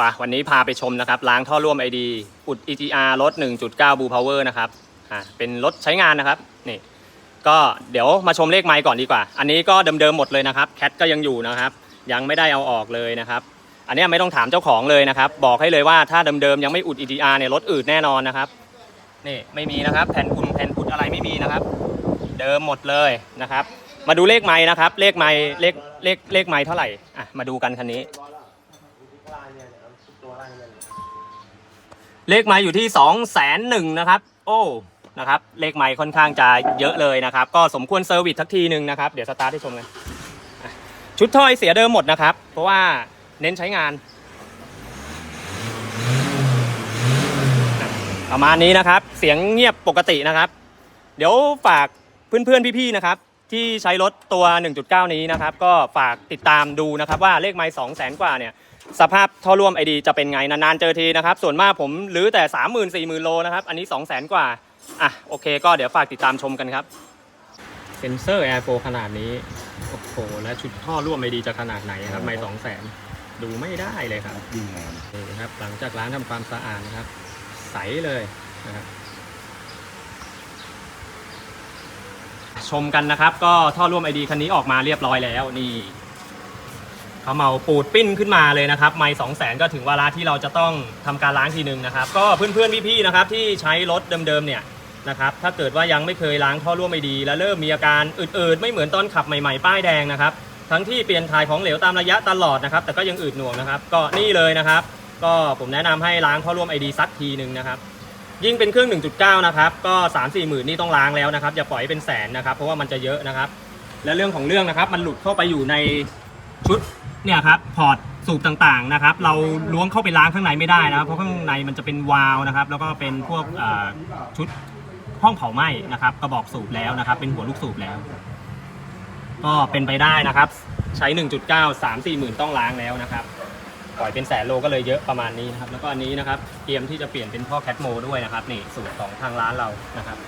ปะวันนี้พาไปชมนะครับ ล้างท่อร่วม ID อุด EGR รถ 1.9 Blue Power นะครับอ่าเป็นรถใช้งานนะครับนี่ก็เดี๋ยวมาชมเลขไมค์ก่อนดีกว่า อันนี้ก็เดิมๆหมดเลยนะครับแคทก็ยังอยู่นะครับ ยังไม่ได้เอาออกเลยนะครับ อันนี้ไม่ต้องถามเจ้าของเลยนะครับ บอกให้เลยว่าถ้าเดิมๆยังไม่อุด EGR เนี่ยรถอืดแน่นอนนะครับนี่ไม่มีนะครับ แผ่นอุ่นแผ่นอุดอะไรไม่มีนะครับ เดิมหมดเลยนะครับ มาดูเลขไม้นะครับ เลขไม้เลขเลขเลขไม้เท่าไหร่อะมาดูกันคันนี้ เลขไม้อยู่ที่2องแสนหนึ่งนะครับ โอ้นะครับเลขไม้ค่อนข้างจะเยอะเลยนะครับ ก็สมควรเซอร์วิสทักทีหนึ่งนะครับเดี๋ยวสตาร์ทให้ชมกันชุดถ้อยเสียเดิมหมดนะครับ เพราะว่าเน้นใช้งานประมาณนี้นะครับ เสียงเงียบปกตินะครับ เดี๋ยวฝากเพื่อนๆพี่ๆนะครับ ที่ใช้รถตัว 1.9 นี้นะครับ ก็ฝากติดตามดูนะครับว่าเลขไม้2 0 0แสนกว่าเนี่ย สภาพท่อร่วมไอดีจะเป็นไงนานๆเจอทีนะครับ ส่วนมากผมหรือแต่ 3 0 0 0 0 4 0 0 0 0โลนะครับ อันนี้ 2 0 0แสนกว่า อะ โอเค ก็เดี๋ยวฝากติดตามชมกันครับ เซนเซอร์ Air 4ขนาดนี้ โอ้โห และชุดท่อร่วมไอดีจะขนาดไหนครับ ไม่ 2 0 0แสนดูไม่ได้เลยครับยิ่งงานนี่ครับ หลังจากล้างทำความสะอาดนะครับ ใสเลยนะครับชมกันนะครับ ก็ท่อร่วมไอดีคันนี้ออกมาเรียบร้อยแล้วนี่ เขาเมาปูดปิ้นขึ้นมาเลยนะครับ ไม่สองแสนก็ถึงเวลาที่เราจะต้องทำการล้างทีหนึ่งนะครับ ก็เพื่อนๆพี่ๆนะครับที่ใช้รถเดิมๆเนี่ยนะครับถ้าเกิดว่ายังไม่เคยล้างท่อร่วมไอดี แล้วเริ่มมีอาการอืดๆไม่เหมือนตอนขับใหม่ๆป้ายแดงนะครับทั้งที่เปลี่ยนถ่ายของเหลวตามระยะตลอดนะครับ แต่ก็ยังอืดหน่วงนะครับ ก็นี่เลยนะครับ ก็ผมแนะนำให้ล้างท่อร่วมไอดีสักทีหนึ่งนะครับ ยิ่งเป็นเครื่อง 1.9 นะครับก็ 3 4 หมื่นนี่ต้องล้างแล้วนะครับ อย่าปล่อยให้เป็นแสนนะครับ เพราะว่ามันจะเยอะนะครับ และเรื่องของเรื่องนะครับ มันหลุดเข้าไปอยู่ในชุด เนี่ยครับพอร์ตสูบต่างๆนะครับเราล้วงเข้าไปล้างข้างในไม่ได้นะครับเพราะข้างในมันจะเป็นวาล์วนะครับแล้วก็เป็นพวกเอ่อชุดห้องเผาไหม้นะครับกระบอกสูบแล้วนะครับ เป็นหัวลูกสูบแล้ว ก็เป็นไปได้นะครับ ใช้ 1.9 3 4หมื่นต้องล้างแล้วนะครับปล่อยเป็นแสนโลก็เลยเยอะประมาณนี้นะครับแล้วก็อันนี้นะครับเตรียมที่จะเปลี่ยนเป็นท่อแคทโมด้วยนะครับนี่สูตรของทางร้านเรานะครับ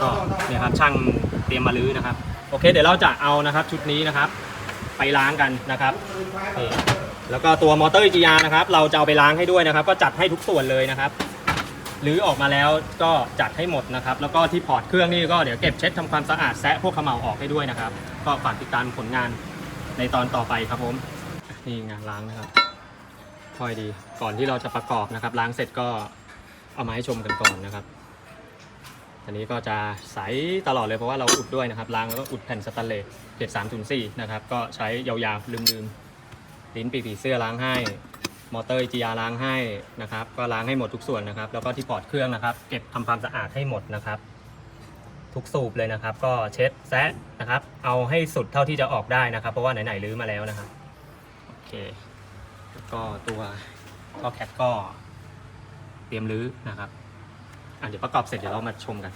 ก็เนี่ยครับช่างเตรียมมาลื้อนะครับ โอเค เดี๋ยวเราจะเอานะครับชุดนี้นะครับ ไปล้างกันนะครับนี่แล้วก็ตัวมอเตอร์ GR นะครับ เราจะเอาไปล้างให้ด้วยนะครับ ก็จัดให้ทุกส่วนเลยนะครับลื้อออกมาแล้วก็จัดให้หมดนะครับ แล้วก็ที่พอร์ตเครื่องนี่ก็เดี๋ยวเก็บเช็ดทำความสะอาดแซะพวกขมเหลาออกให้ด้วยนะครับ ก็ฝากติดตามผลงานในตอนต่อไปครับผมนี่งานล้างนะครับค่อยดีก่อนที่เราจะประกอบนะครับ ล้างเสร็จก็เอามาให้ชมกันก่อนนะครับ อันนี้ก็จะใสตลอดเลยเพราะว่าเราอุดด้วยนะครับล้างแล้วก็อุดแผ่นสแตนเลสเจ็ดสามนย์สี่นะครับ ก็ใช้ยาวๆ ลืมๆ ลิ้นปีกผีเสื้อล้างให้ มอเตอร์จียาล้างให้นะครับ ก็ล้างให้หมดทุกส่วนนะครับ แล้วก็ที่ปอดเครื่องนะครับ เก็บทำความสะอาดให้หมดนะครับ ทุกสูบเลยนะครับ ก็เช็ดแซะนะครับ เอาให้สุดเท่าที่จะออกได้นะครับ เพราะว่าไหนๆลื้อมาแล้วนะครับโอเคแล้วก็ตัวท่อแคทก็เตรียมรื้อนะครับ อะเดี๋ยวประกอบเสร็จเดี๋ยวเรามาชมกัน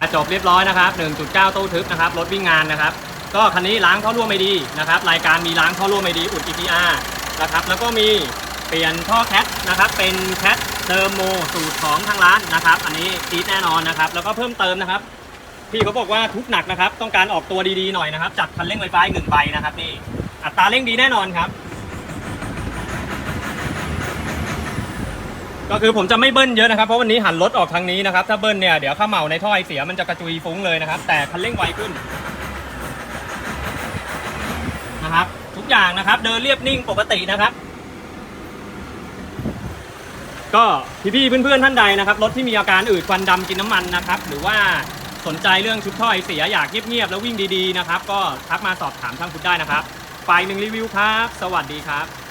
อะจบเรียบร้อยนะครับ 1.9 ตู้ทึบนะครับ รถวิ่งงานนะครับ ก็คันนี้ล้างท่อร่วมไม่ดีนะครับ รายการมีล้างท่อร่วมไม่ดี อุด EPR นะครับ แล้วก็มีเปลี่ยนท่อแคทนะครับ เป็นแคทเทอร์โมสูตรของทางร้านนะครับ อันนี้ดีแน่นอนนะครับ แล้วก็เพิ่มเติมนะครับ พี่เขาบอกว่าทุกหนักนะครับ ต้องการออกตัวดีๆหน่อยนะครับ จัดคันเร่งไฟฟ้าหนึ่งใบนะครับนี่ อัตราเร่งดีแน่นอนครับ ก็คือผมจะไม่เบิ้ลเยอะนะครับ เพราะวันนี้หันรถออกทางนี้นะครับ ถ้าเบิ้ลเนี่ยเดี๋ยวข้าเหมาในท่อไอเสียมันจะกระจุยฟุ้งเลยนะครับ แต่คันเร่งไวขึ้นนะครับ ทุกอย่างนะครับ เดินเรียบนิ่งปกตินะครับ ก็พี่ๆเพื่อนๆท่านใดนะครับรถที่มีอาการอืดควันดำกินน้ำมันนะครับ หรือว่าสนใจเรื่องชุดท่อไอเสียอยากเงียบๆแล้ววิ่งดีๆนะครับ ก็ทักมาสอบถามทางคุณได้นะครับฝ่ายหนึ่งรีวิวครับ สวัสดีครับ